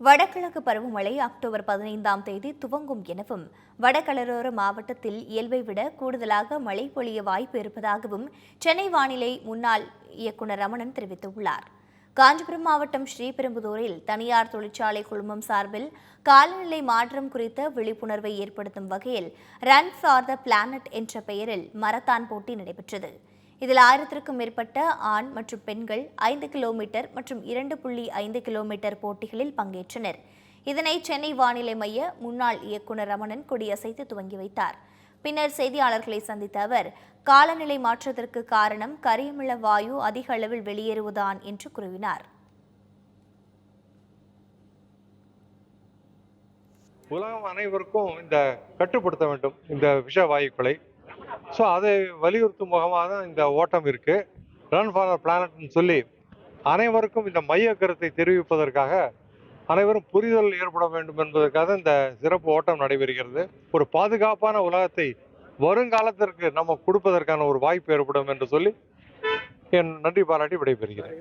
வடகிழக்கு பருவமழை அக்டோபர் பதினைந்தாம் தேதி துவங்கும் எனவும் வடகடலோர மாவட்டத்தில் இயல்பை விட கூடுதலாக மழை பொழிய வாய்ப்பு இருப்பதாகவும் சென்னை வானிலை முன்னாள் இயக்குநர் ரமணன் தெரிவித்துள்ளார். காஞ்சிபுரம் மாவட்டம் ஸ்ரீபெரும்புதூரில் தனியார் தொழிற்சாலை குழுமம் சார்பில் காலநிலை மாற்றம் குறித்த விழிப்புணர்வை ஏற்படுத்தும் வகையில் ரன் ஃபார் த பிளானட் என்ற பெயரில் மரத்தான் போட்டி நடைபெற்றது. இதில் ஆயிரத்திற்கும் மேற்பட்ட ஆண் மற்றும் பெண்கள் ஐந்து கிலோமீட்டர் மற்றும் இரண்டு புள்ளி ஐந்து கிலோமீட்டர் போட்டிகளில் பங்கேற்றனர். இதனை சென்னை வானிலை மைய முன்னாள் இயக்குநர் ரமணன் கொடியசைத்து துவங்கி வைத்தார். பின்னர் செய்தியாளர்களை சந்தித்த அவர் காலநிலை மாற்றத்திற்கு காரணம் கரியமிள வாயு அதிக அளவில் வெளியேறுவதுதான் என்று கூறினார். உலகம் அனைவருக்கும் இந்த கட்டுப்படுத்த வேண்டும் இந்த விஷ வாயுக்களை ஸோ அதை வலியுறுத்தும் முகமாக தான் இந்த ஓட்டம் இருக்குது ரன் ஃபார் பிளானட்னு சொல்லி அனைவருக்கும் இந்த மைய கருத்தை தெரிவிப்பதற்காக அனைவரும் புரிதல் ஏற்பட வேண்டும் என்பதற்காக இந்த சிறப்பு ஓட்டம் நடைபெறுகிறது. ஒரு பாதுகாப்பான உலகத்தை வருங்காலத்திற்கு நம்ம கொடுப்பதற்கான ஒரு வாய்ப்பு ஏற்படும் என்று சொல்லி என் நன்றி பாராட்டி விடைபெறுகிறேன்.